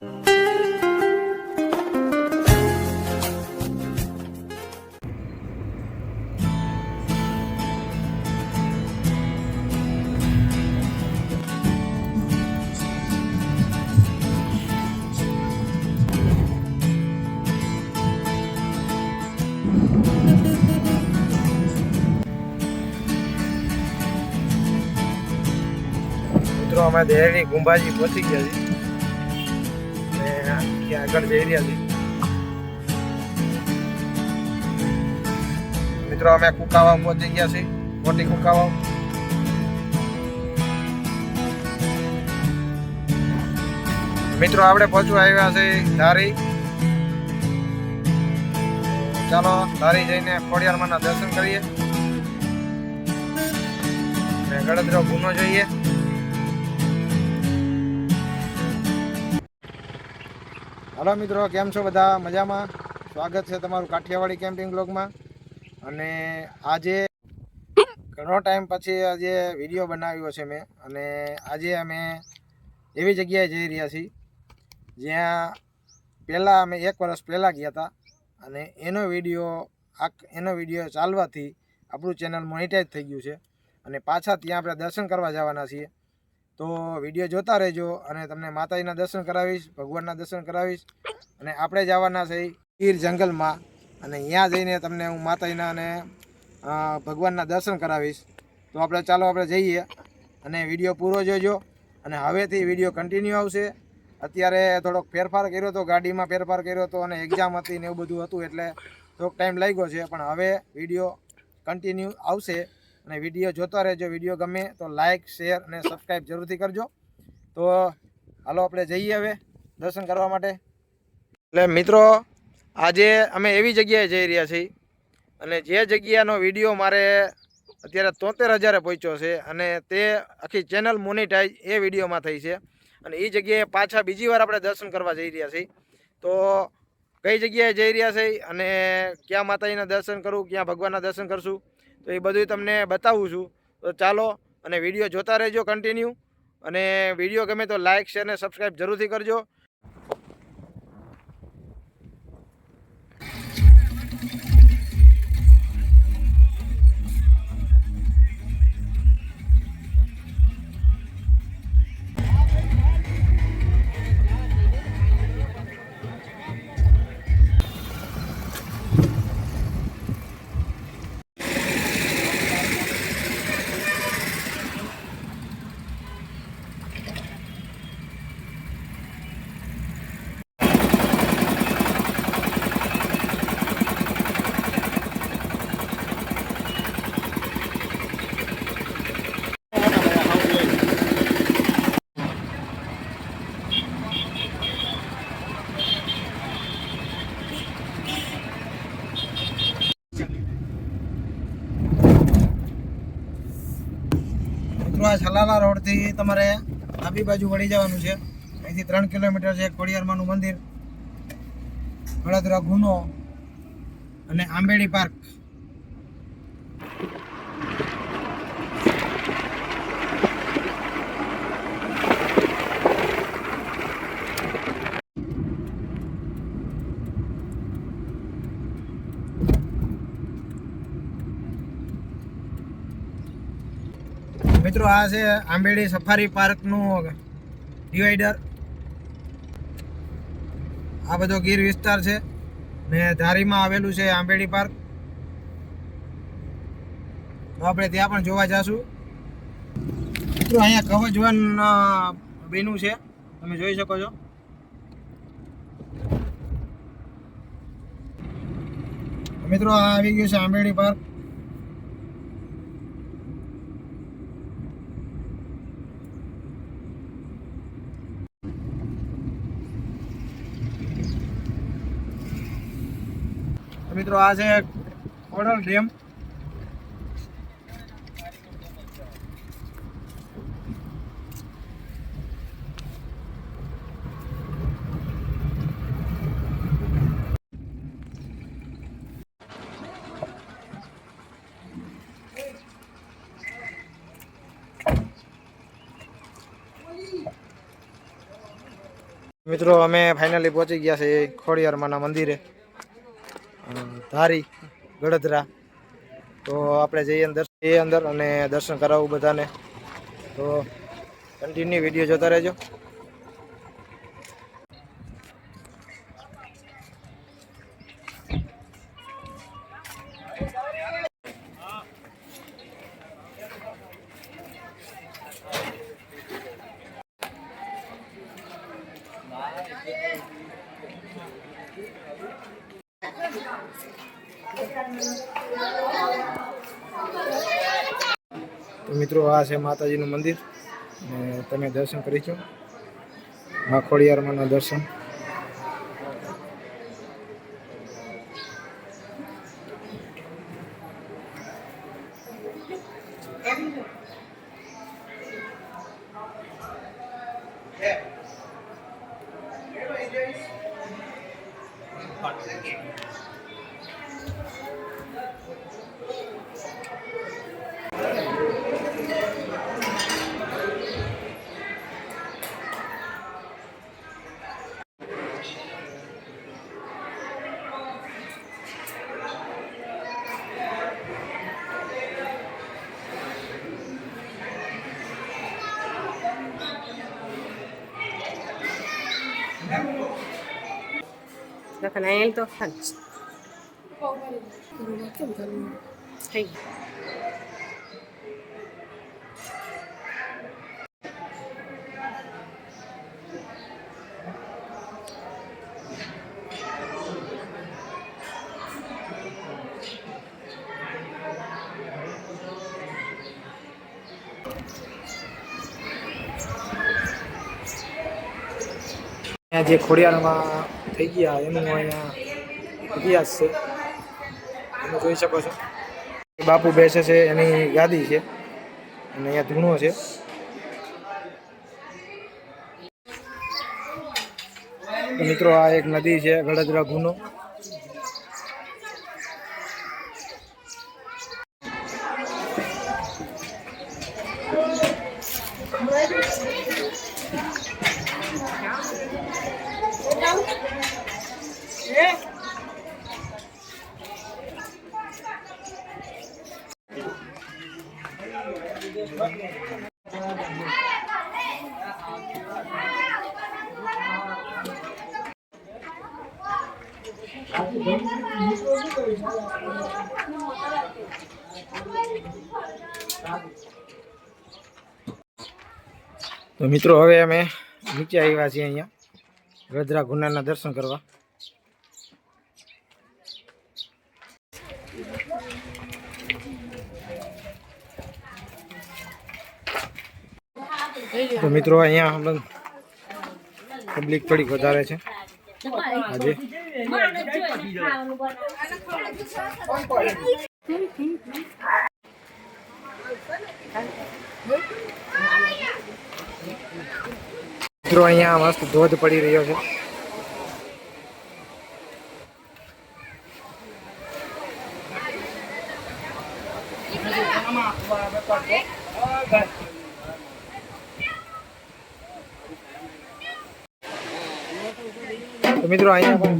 મિત્રો અમે દેહની ગુંબાજી પહોંચી ગયા છીએ અને ત્યાં આગળ જઈ રહ્યા છીએ. મિત્રો, અમે કુકાવા પહોંચી ગયા છીએ, મોટી કુકાવા મિત્રો, આપણે પહોંચવા આવ્યા છે ધારી. ચાલો, ધારી જઈને ખોડિયારમાંના દર્શન કરીએ. ગળદરો ગુનો જોઈએ. હલો મિત્રો, કેમ છો બધા? મજામાં? સ્વાગત છે તમારું કાઠિયાવાડી કેમ્પિંગ બ્લોગમાં અને આજે ઘણો ટાઈમ પછી આજે વીડિયો બનાવ્યો છે મેં. અને આજે અમે એવી જગ્યાએ જઈ રહ્યા છીએ, જ્યાં પહેલાં અમે એક વર્ષ પહેલાં ગયા હતા. અને એનો વીડિયો આ એનો વીડિયો ચાલવાથી આપણું ચેનલ મોનિટાઈઝ થઈ ગયું છે. અને પાછા ત્યાં આપણે દર્શન કરવા જવાના છીએ. તો વીડિયો જોતા રહેજો અને તમને માતાજીના દર્શન કરાવીશ, ભગવાનના દર્શન કરાવીશ અને આપણે જવાના છે ગીર જંગલમાં અને ત્યાં જઈને તમને હું માતાજીના અને ભગવાનના દર્શન કરાવીશ. તો આપણે ચાલો આપણે જઈએ અને વીડિયો પૂરો જોજો અને હવેથી વીડિયો કન્ટિન્યુ આવશે. અત્યારે થોડોક ફેરફાર કર્યો હતો ગાડીમાં ફેરફાર કર્યો હતો અને એક્ઝામ હતી ને એવું બધું હતું એટલે થોડોક ટાઈમ લાગ્યો છે, પણ હવે વીડિયો કન્ટિન્યુ આવશે. અને વીડિયો જોતા રહેજો. વીડિયો ગમે તો લાઇક શેર અને સબસ્ક્રાઈબ જરૂરથી કરજો. તો હાલો આપણે જઈએ હવે દર્શન કરવા માટે. એટલે મિત્રો, આજે અમે એવી જગ્યાએ જઈ રહ્યા છીએ અને જે જગ્યાનો વીડિયો મારે અત્યારે તોતેર હજારે પહોંચ્યો છે અને તે આખી ચેનલ મોનિટાઈઝ એ વિડીયોમાં થઈ છે. અને એ જગ્યાએ પાછા બીજી વાર આપણે દર્શન કરવા જઈ રહ્યા છીએ. તો કઈ જગ્યાએ જઈ રહ્યા છે અને ક્યાં માતાજીના દર્શન કરું ક્યાં ભગવાનના દર્શન કરશું? તો એ બધું તમને બતાવું છું. તો ચાલો, અને વીડિયો જોતા રહેજો કન્ટિન્યુ અને વીડિયો ગમે તો લાઇક શેર અને સબસ્ક્રાઈબ જરૂરથી કરજો. છલાલા રોડથી તમારે ડાબી બાજુ વળી જવાનું છે. અહીંથી ત્રણ કિલોમીટર છે ખોડિયારમાંનું મંદિર વડોદરા ગુનો અને આંબેડી પાર્ક. મિત્રો આ છે આંબેડી સફારી પાર્કનું ડિવાઈડર આ બધો ગીર વિસ્તાર છે ને ધારીમાં આવેલું છે આંબેડી પાર્ક તો આપણે ત્યાં પણ જોવા જશું. મિત્રો અહીંયા કવજવન અ, બન્યું છે. તમે જોઈ શકો છો. મિત્રો આ આવી ગયું છે આંબેડી પાર્ક મિત્રો આ છે કોડલ ડેમ. મિત્રો અમે ફાઇનલી પહોંચી ગયા છે ખોડિયારમાના મંદિરે. ધારી ગળધરા તો આપણે જઈએ અંદર, એ અંદર અને દર્શન કરાવવું બધાને. તો કન્ટિન્યુ વીડિયો જોતા રહેજો. મિત્રો આ છે માતાજીનું મંદિર. તમે દર્શન કરી છો મા ખોડિયારમાંના દર્શન. Thank a él dos años. Sí. અહીંયા જે ખોડિયારમાં થઈ ગયા એમનો અહીંયા ઇતિહાસ છે. બાપુ બેસે છે, એની ગાદી છે. અને અહીંયા ધૂણો છે. મિત્રો, આ એક નદી છે ગળદરા ગુનો તો મિત્રો હવે અમે નીચે આવ્યા છીએ અહીંયા. ગળદરા ગુનાના દર્શન કરવા. તો મિત્રો અહીંયા હમણાં પબ્લિક થોડીક વધારે છે. આજે. મિત્રો અહીંયા મસ્ત ધોધ પડી રહ્યો છે. กหน่นะผม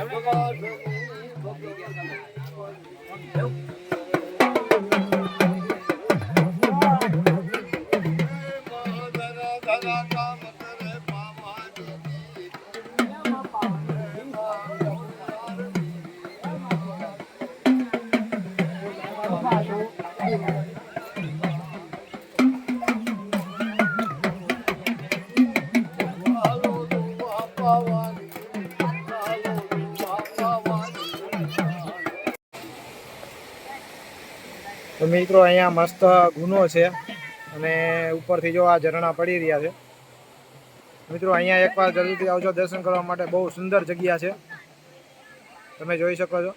પણ તો મિત્રો, અહીંયા મસ્ત ગુનો છે અને ઉપરથી જો આ ઝરણા પડી રહ્યા છે. મિત્રો, અહીંયા એકવાર જરૂરથી આવજો. દર્શન કરવા માટે બહુ સુંદર જગ્યા છે. તમે જોઈ શકો છો.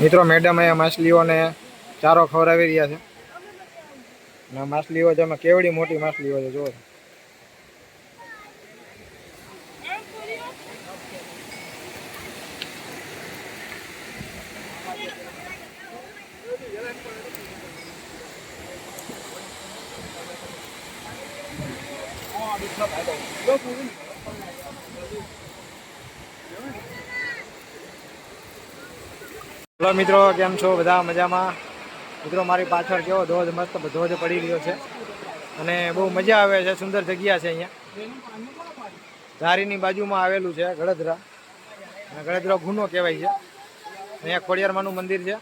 મિત્રો મેડમ અહીંયા માછલીઓને ચારો ખવડાવી રહ્યા છે. માછલીઓ જેમાં કેવડી મોટી માછલીઓ છે, જુઓ હેલો મિત્રો, કેમ છો? બધા મજામાં? મિત્રો, મારી પાછળ કેવો ધોધ મસ્ત ધોધ પડી રહ્યો છે. અને બહુ મજા આવે છે, સુંદર જગ્યા છે અહીંયા. ધારીની બાજુમાં આવેલું છે, ગળદરા. અને ગળદરા ગુનો કહેવાય છે. અહીંયા ખોડિયારમાંનું મંદિર છે.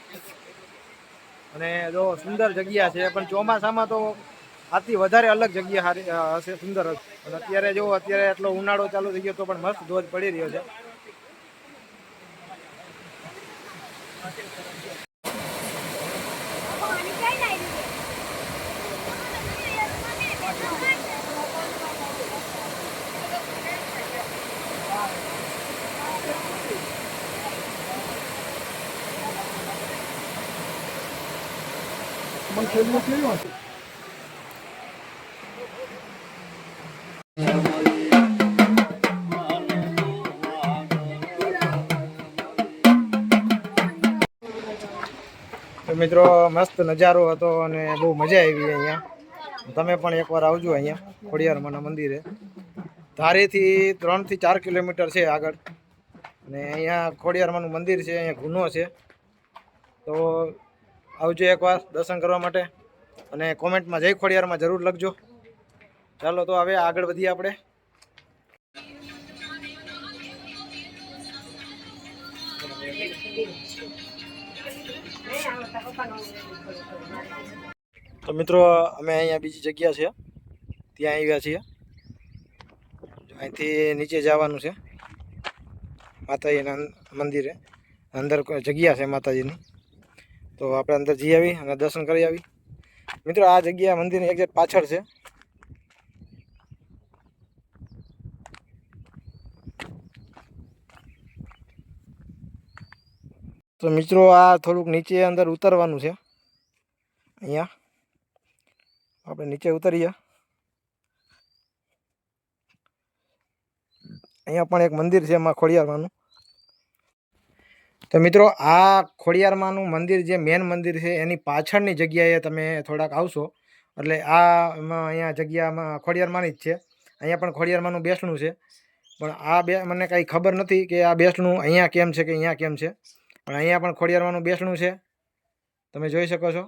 અને જો સુંદર જગ્યા છે, પણ ચોમાસામાં તો આથી વધારે અલગ જગ્યા હારી હશે, સુંદર હશે અને અત્યારે જો અત્યારે એટલો ઉનાળો ચાલુ થઈ ગયો તો પણ મસ્ત ધોધ પડી રહ્યો છે. Mas ele não tem, ó. મિત્રો, મસ્ત નજારો હતો અને બહુ મજા આવી અહીંયા. તમે પણ એકવાર આવજો અહીંયા, ખોડિયારમાંના મંદિરે. ધારેથી ત્રણથી ચાર કિલોમીટર છે આગળ. અને અહીંયા ખોડિયારમાંનું મંદિર છે, અહીંયા ગુનો છે. તો આવજો એકવાર દર્શન કરવા માટે અને કોમેન્ટમાં જય ખોડિયારમાં જરૂર લખજો. ચાલો, તો હવે આગળ વધીએ આપણે. તો મિત્રો, અમે અહીંયા બીજી જગ્યા છે. ત્યાં આવ્યા છીએ. અહીંથી નીચે જવાનું છે. માતાજીના મંદિરે. અંદર જગ્યા છે માતાજીની. તો આપણે અંદર જઈ આવી અને દર્શન કરી આવી. મિત્રો, આ જગ્યા મંદિરની એક્ઝેક્ટ પાછળ છે. તો મિત્રો આ થોડુંક નીચે અંદર ઉતરવાનું છે. અહીંયા. આપણે નીચે ઉતરીએ. અહીંયા પણ એક મંદિર છે એમાં ખોડિયારમાંનું. તો મિત્રો આ ખોડિયારમાંનું મંદિર જે મેન મંદિર છે એની પાછળની જગ્યાએ તમે થોડાક આવશો. એટલે આ અહીંયા જગ્યામાં ખોડિયારમાંની જ છે. અહીંયા પણ ખોડિયારમાંનું બેસણું છે. પણ આ બે, મને કાંઈ ખબર નથી કે આ બેસણું અહીંયા કેમ છે કે અહીંયા કેમ છે. પણ અહીંયા પણ ખોડિયારવાનું બેસણું છે. તમે જોઈ શકો છો.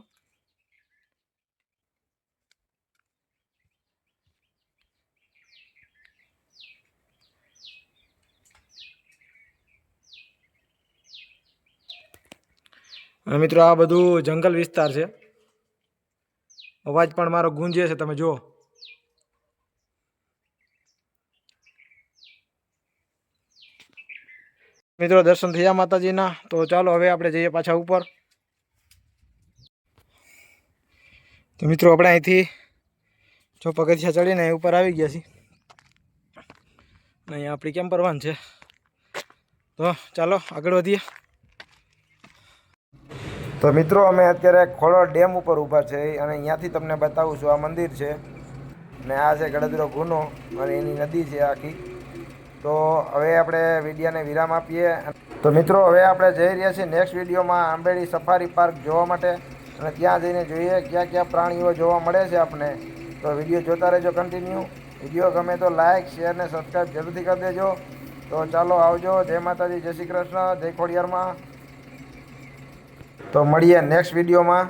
અને મિત્રો આ બધું જંગલ વિસ્તાર છે. અવાજ પણ મારો ગુંજે છે, તમે જુઓ. મિત્રો, દર્શન થયા માતાજીના. તો ચાલો હવે આપણે જઈએ પાછા ઉપર. તો મિત્રો, આપણે અહીંથી જો પગથિયા ચડીને ઉપર આવી ગયા છીએ. અહીંયા આપણી કેમ પરવાન છે. તો ચાલો આગળ વધીએ. તો મિત્રો, અમે અત્યારે ખોડો ડેમ ઉપર ઊભા છે અને અહીંયાથી તમને બતાવું છું, આ મંદિર છે. ને આ છે ગળદરો ગુનો અને એની નદી છે આખી. તો હવે આપણે વિડિયાને વિરામ આપીએ તો મિત્રો, હવે આપણે જઈ રહ્યા છીએ નેક્સ્ટ વિડીયોમાં આંબેડી સફારી પાર્ક જોવા માટે. અને ત્યાં જઈને જોઈએ ક્યાં ક્યાં પ્રાણીઓ જોવા મળે છે આપણે તો વીડિયો જોતા રહેજો કન્ટિન્યુ વીડિયો ગમે તો લાઇક શેર ને સબસ્ક્રાઈબ જરૂરથી કરી દેજો. તો ચાલો આવજો. જય માતાજી, જય શ્રી કૃષ્ણ. જય ખોડિયારમાં. તો મળીએ નેક્સ્ટ વિડીયોમાં.